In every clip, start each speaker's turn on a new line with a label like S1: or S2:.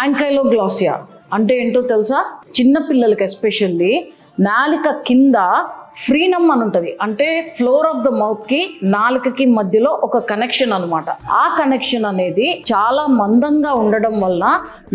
S1: యాంకైలోగ్లాసియా అంటే ఏంటో తెలుసా? చిన్న పిల్లలకి ఎస్పెషల్లీ నాలిక కింద ఫ్రీనమ్ అని ఉంటుంది. అంటే ఫ్లోర్ ఆఫ్ ద మౌత్కి నాలుకకి మధ్యలో ఒక కనెక్షన్ అనమాట ఆ కనెక్షన్ అనేది చాలా మందంగా ఉండడం వల్ల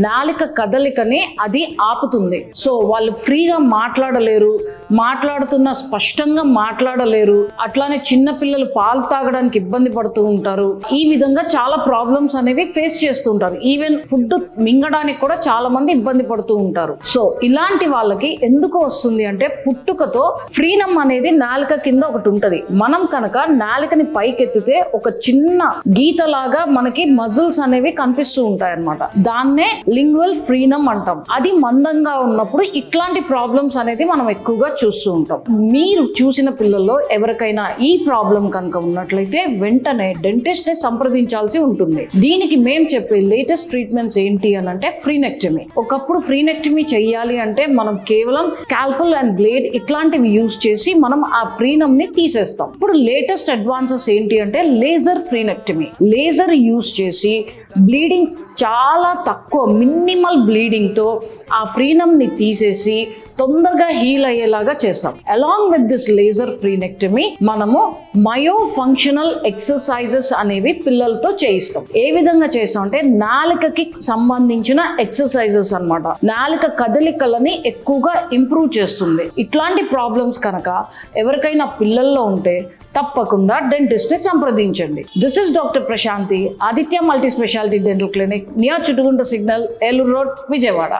S1: నాలిక కదలికని అది ఆపుతుంది. సో వాళ్ళు ఫ్రీగా మాట్లాడలేరు మాట్లాడుతున్న స్పష్టంగా మాట్లాడలేరు అట్లానే చిన్న పిల్లలు పాలు తాగడానికి ఇబ్బంది పడుతూ ఉంటారు. ఈ విధంగా చాలా ప్రాబ్లమ్స్ అనేవి ఫేస్ చేస్తూ ఉంటారు. ఈవెన్ ఫుడ్ మింగడానికి కూడా చాలా మంది ఇబ్బంది పడుతూ ఉంటారు. సో ఇలాంటి వాళ్ళకి ఎందుకు వస్తుంది అంటే పుట్టుకతో ఫ్రీనమ్ అనేది నాలుక కింద ఒకటి ఉంటది. మనం కనుక నాలుకని పైకెత్తితే ఒక చిన్న గీతలాగా మనకి మజిల్స్ అనేవి కనిపిస్తూ ఉంటాయి అన్నమాట దాన్నే లింగ్వల్ ఫ్రీనమ్ అంటాం. అది మందంగా ఉన్నప్పుడు ఇట్లాంటి ప్రాబ్లమ్స్ అనేది మనం ఎక్కువగా చూస్తూ ఉంటాం. మీరు చూసిన పిల్లల్లో ఎవరికైనా ఈ ప్రాబ్లం కనుక ఉన్నట్లయితే వెంటనే డెంటిస్ట్ని సంప్రదించాల్సి ఉంటుంది. దీనికి మేము చెప్పే లేటెస్ట్ ట్రీట్మెంట్స్ ఏంటి అని అంటే ఫ్రీనెక్టమీ. ఒకప్పుడు ఫ్రీనెక్టమీ చెయ్యాలి అంటే మనం కేవలం స్కాల్పల్ అండ్ బ్లేడ్ ఇట్లాంటివి యూజ్ చేసి మనం ఆ ఫ్రీనమ్ని తీసేస్తాం. ఇప్పుడు లేటెస్ట్ అడ్వాన్సెస్ ఏంటి అంటే లేజర్ ఫ్రీనెక్టమీ లేజర్ యూస్ చేసి బ్లీడింగ్ చాలా తక్కువ మినిమల్ బ్లీడింగ్తో ఆ ఫ్రీనమ్ని తీసేసి తొందరగా హీల్ అయ్యేలాగా చేస్తాం. Along with this laser frenectomy మనము మయో ఫంక్షనల్ ఎక్సర్సైజెస్ అనేవి పిల్లలతో చేయిస్తాం. ఏ విధంగా చేస్తాం అంటే నాలుకకి సంబంధించిన ఎక్సర్సైజెస్ అన్నమాట. నాలుక కదలికలని ఎక్కువగా ఇంప్రూవ్ చేస్తుంది. ఇట్లాంటి ప్రాబ్లమ్స్ కనుక ఎవరికైనా పిల్లల్లో ఉంటే తప్పకుండా డెంటిస్ట్ని సంప్రదించండి. This is doctor Prashanthi Aditya multi speciality dental clinic near Chuttugunta signal Eluru road Vijayawada